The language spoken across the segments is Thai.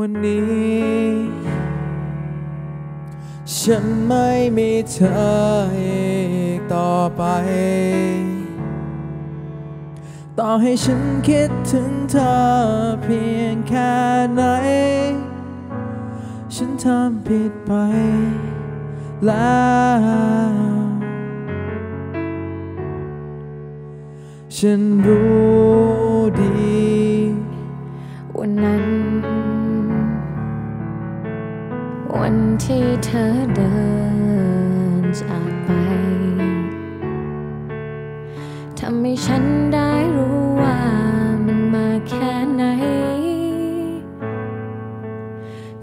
วันนี้ ฉันไม่มีเธออีกต่อไป ต่อให้ฉันคิดถึงเธอเพียงแค่ไหน ฉันทำผิดไปแล้วฉันรู้ดี เธอเดินจากไป ทำให้ฉันได้รู้ว่ามันมาแค่ไหน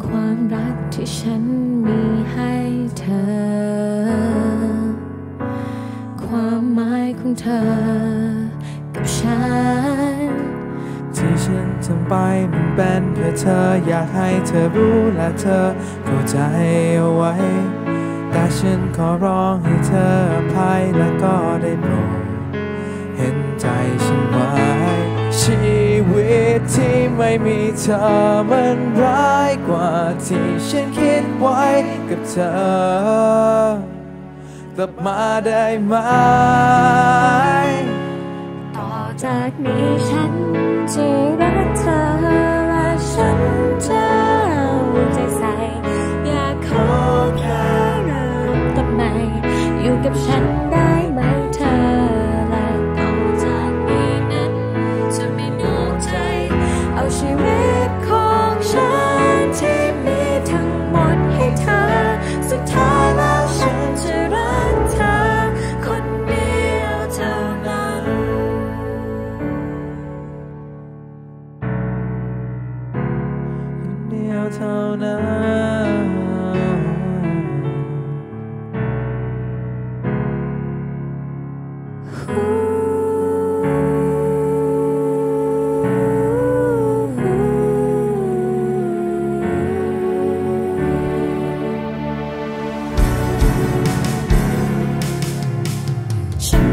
ความรักที่ฉันมีให้เธอ ความหมายของเธอ ทำไปมันเป็นเพื่อเธออยากให้เธอรู้และเธอเข้าใจเอาไว้ แต่ฉันขอร้องให้เธออภัยและก็ได้โปรดเห็นใจฉันไว้ชีวิตที่ไม่มีเธอมันร้ายกว่าที่ฉันคิดไว้กับเธอกลับมาได้ไหม จากนี้ฉันจะรักเธอและฉันจะเอาใจใส่ อยากขอแค่เริ่มต้นใหม่อยู่กับฉันได้ไหม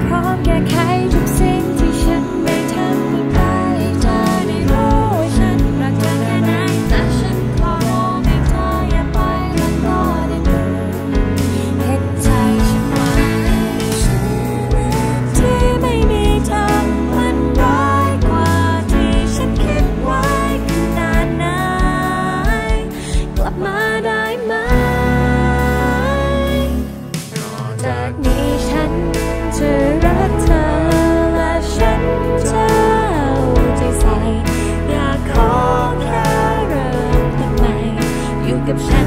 พร้อมแก้ไขทุกสิ่งที่ฉันไม่ อ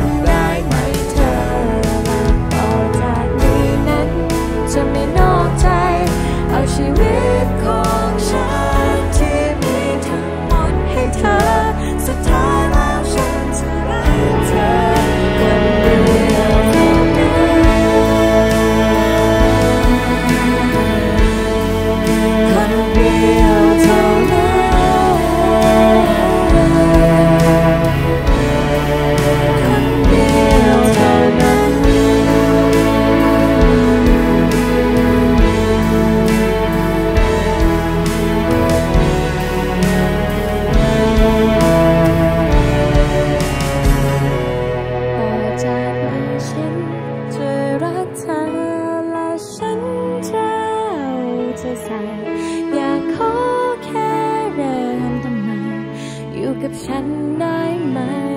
อ